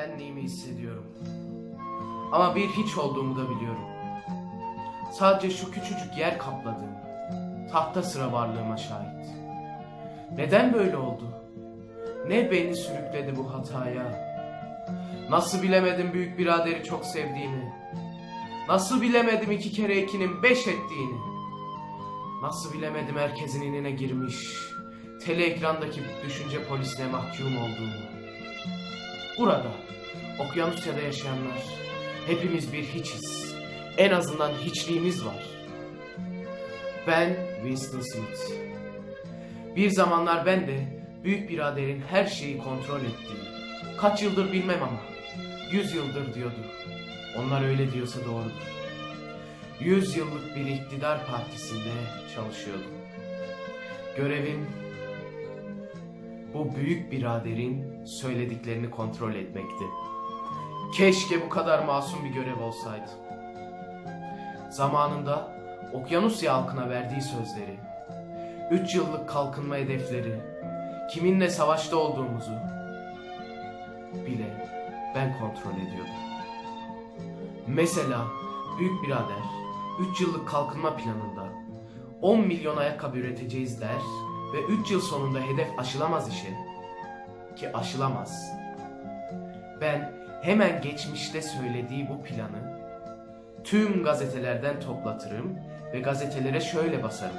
benliğimi hissediyorum. Ama bir hiç olduğumu da biliyorum. Sadece şu küçücük yer kapladığım, tahta sıra varlığıma şahit. Neden böyle oldu? Ne beni sürükledi bu hataya? Nasıl bilemedim büyük biraderi çok sevdiğimi? Nasıl bilemedim iki kere ikinin beş ettiğini? Nasıl bilemedim herkesin inine girmiş, tele ekrandaki düşünce polisine mahkum olduğumu? Burada, Okyanusya'da yaşayanlar, hepimiz bir hiçiz. En azından hiçliğimiz var. Ben Winston Smith. Bir zamanlar ben de büyük biraderin her şeyi kontrol ettiği, kaç yıldır bilmem ama, yüz yıldır diyordu. Onlar öyle diyorsa doğrudur. Yüz yıllık bir iktidar partisinde çalışıyordum. Görevim bu büyük biraderin söylediklerini kontrol etmekti. Keşke bu kadar masum bir görev olsaydı. Zamanında Okyanusya halkına verdiği sözleri, üç yıllık kalkınma hedefleri, kiminle savaşta olduğumuzu bile ben kontrol ediyordum. Mesela büyük birader 3 yıllık kalkınma planında 10 milyon ayakkabı üreteceğiz der ve 3 yıl sonunda hedef aşılamaz işe ki aşılamaz. Ben hemen geçmişte söylediği bu planı tüm gazetelerden toplatırım ve gazetelere şöyle basarım.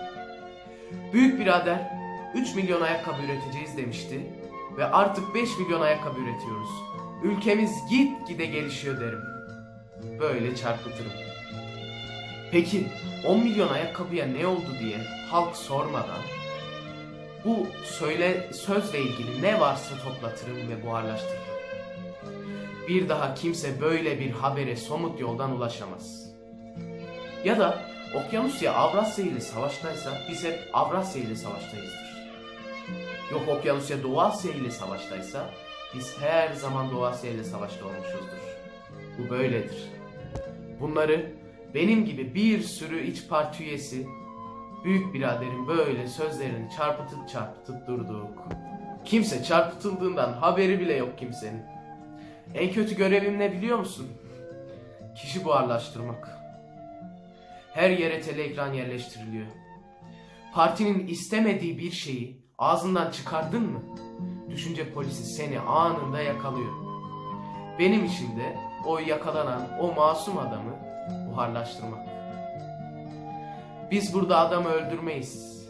Büyük birader 3 milyon ayakkabı üreteceğiz demişti ve artık 5 milyon ayakkabı üretiyoruz. Ülkemiz git gide gelişiyor derim. Böyle çarpıtırım. Peki 10 milyon ayakkabıya ne oldu diye halk sormadan bu söyle sözle ilgili ne varsa toplatırım ve buharlaştırırım. Bir daha kimse böyle bir habere somut yoldan ulaşamaz. Ya da Okyanusya Avrasya ile savaştaysa biz hep Avrasya ile savaştayızdır. Yok Okyanusya Doğu Asya ile savaştaysa biz her zaman Doğu Asya ile savaşta olmuşuzdur. Bu böyledir. Bunları benim gibi bir sürü iç parti üyesi büyük biraderin böyle sözlerini çarpıtıp çarpıtıp durduk. Kimse çarpıtıldığından haberi bile yok kimsenin. En kötü görevim ne biliyor musun? Kişi buharlaştırmak. Her yere tele ekran yerleştiriliyor. Partinin istemediği bir şeyi ağzından çıkardın mı? Düşünce polisi seni anında yakalıyor. Benim için de o yakalanan o masum adamı buharlaştırmak. Biz burada adamı öldürmeyiz.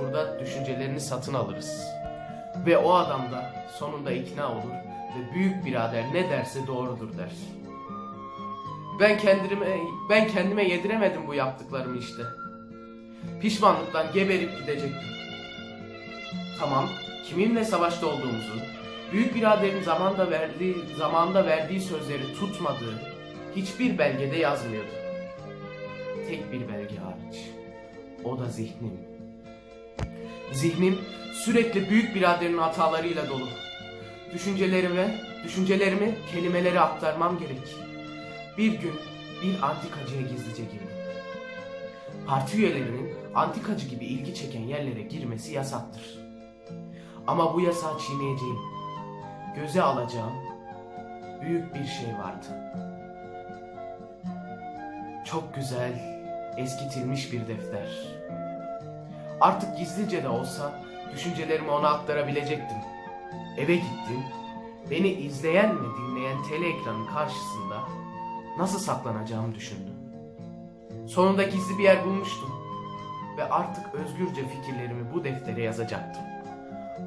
Burada düşüncelerini satın alırız. Ve o adam da sonunda ikna olur ve büyük birader ne derse doğrudur der. Ben kendime ben kendime yediremedim bu yaptıklarımı işte. Pişmanlıktan geberip gidecektim. Tamam, kiminle savaşta olduğumuzu, büyük biraderin zamanda verdiği zamanda verdiği sözleri tutmadığı hiçbir belgede yazmıyordu. Tek bir belge hariç. O da zihnim. Zihnim sürekli büyük biraderin hatalarıyla dolu. Düşüncelerime, düşüncelerimi kelimelere aktarmam gerek. Bir gün bir antikacıya gizlice girdim. Parti üyelerinin antikacı gibi ilgi çeken yerlere girmesi yasaktır. Ama bu yasağı çiğneyeceğim. Göze alacağım büyük bir şey vardı. Çok güzel, eskitilmiş bir defter. Artık gizlice de olsa düşüncelerimi ona aktarabilecektim. Eve gittim. Beni izleyen ve dinleyen tele ekranın karşısında nasıl saklanacağımı düşündüm. Sonunda gizli bir yer bulmuştum ve artık özgürce fikirlerimi bu deftere yazacaktım.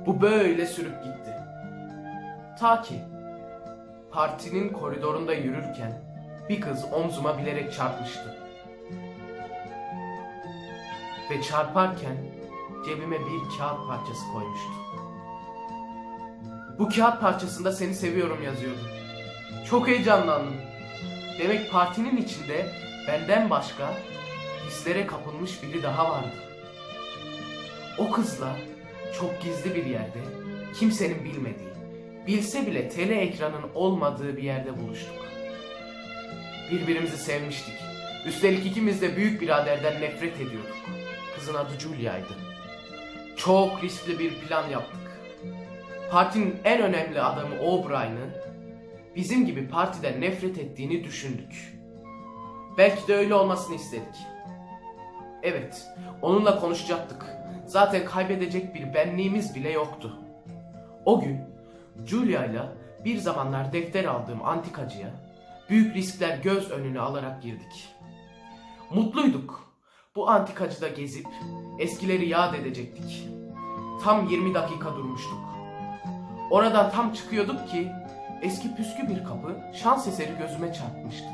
Bu böyle sürüp gitti. Ta ki partinin koridorunda yürürken bir kız omzuma bilerek çarpmıştı. Ve çarparken cebime bir kağıt parçası koymuştu. Bu kağıt parçasında seni seviyorum yazıyordu. Çok heyecanlandım. Demek partinin içinde benden başka hislere kapılmış biri daha vardı. O kızla çok gizli bir yerde, kimsenin bilmediği, bilse bile tele ekranın olmadığı bir yerde buluştuk. Birbirimizi sevmiştik. Üstelik ikimiz de büyük biraderden nefret ediyorduk. Kızın adı Julia'ydı. Çok riskli bir plan yaptık. Partinin en önemli adamı O'Brien'ı bizim gibi partiden nefret ettiğini düşündük. Belki de öyle olmasını istedik. Evet, onunla konuşacaktık. Zaten kaybedecek bir benliğimiz bile yoktu. O gün Julia ile bir zamanlar defter aldığım antikacıya büyük riskler göz önüne alarak girdik. Mutluyduk. Bu antikacıda gezip eskileri yad edecektik. Tam 20 dakika durmuştuk. Oradan tam çıkıyorduk ki eski püskü bir kapı şans eseri gözüme çarpmıştı.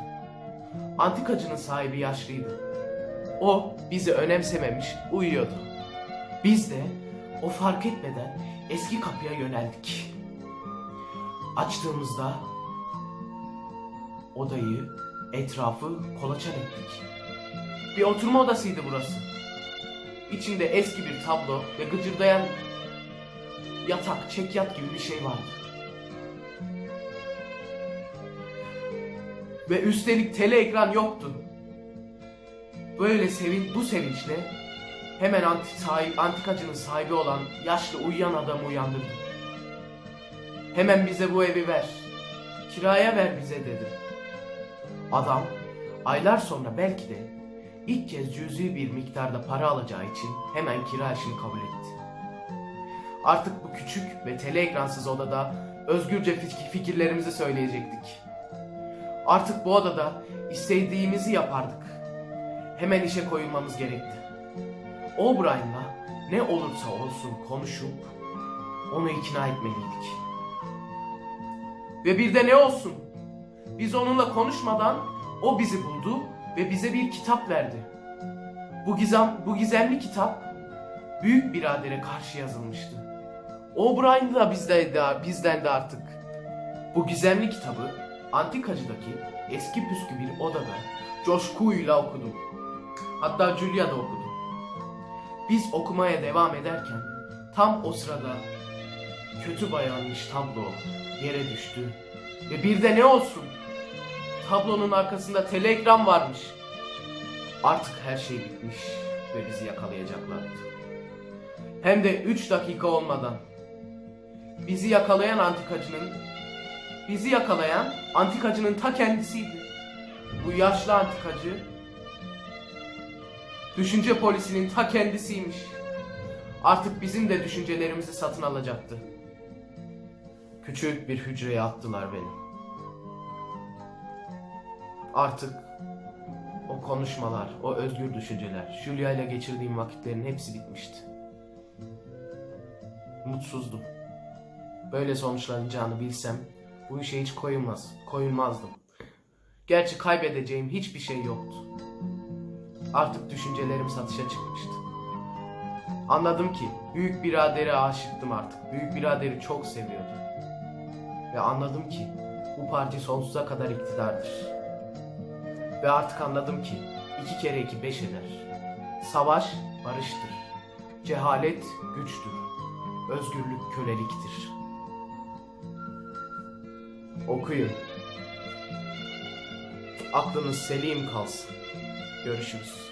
Antikacının sahibi yaşlıydı. O bizi önemsememiş, uyuyordu. Biz de o fark etmeden eski kapıya yöneldik. Açtığımızda odayı, etrafı kolaçan ettik. Bir oturma odasıydı burası. İçinde eski bir tablo ve gıcırdayan yatak, çekyat gibi bir şey vardı. Ve üstelik tele ekran yoktu. Böyle sevin, bu sevinçle hemen anti sahip, antikacının sahibi olan yaşlı uyuyan adamı uyandırdım. Hemen bize bu evi ver. Kiraya ver bize dedi. Adam aylar sonra belki de ilk kez cüzi bir miktarda para alacağı için hemen kira işini kabul etti. Artık bu küçük ve tele ekransız odada özgürce fik- fikirlerimizi söyleyecektik. Artık bu odada istediğimizi yapardık. Hemen işe koyulmamız gerekti. O'Brien'la ne olursa olsun konuşup onu ikna etmeliydik. Ve bir de ne olsun? Biz onunla konuşmadan o bizi buldu ve bize bir kitap verdi. Bu gizem bu gizemli kitap büyük biradere karşı yazılmıştı. O'Brien da bizden de, bizden de artık. Bu gizemli kitabı antikacıdaki eski püskü bir odada coşkuyla okudum. Hatta Julia da okudu. Biz okumaya devam ederken tam o sırada kötü bayanmış tablo yere düştü. Ve bir de ne olsun? Tablonun arkasında telegram varmış. Artık her şey bitmiş ve bizi yakalayacaklardı. Hem de 3 dakika olmadan. Bizi yakalayan antikacının bizi yakalayan antikacının ta kendisiydi. Bu yaşlı antikacı düşünce polisinin ta kendisiymiş. Artık bizim de düşüncelerimizi satın alacaktı. Küçük bir hücreye attılar beni. Artık o konuşmalar, o özgür düşünceler, Julia ile geçirdiğim vakitlerin hepsi bitmişti. Mutsuzdum. Böyle sonuçlanacağını bilsem bu işe hiç koyulmaz, koyulmazdım. Gerçi kaybedeceğim hiçbir şey yoktu. Artık düşüncelerim satışa çıkmıştı. Anladım ki büyük biradere aşıktım artık. Büyük biraderi çok seviyordum. Ve anladım ki bu parti sonsuza kadar iktidardır. Ve artık anladım ki iki kere iki beş eder. Savaş barıştır. Cehalet güçtür. Özgürlük köleliktir. Okuyun. Aklınız selim kalsın. Görüşürüz.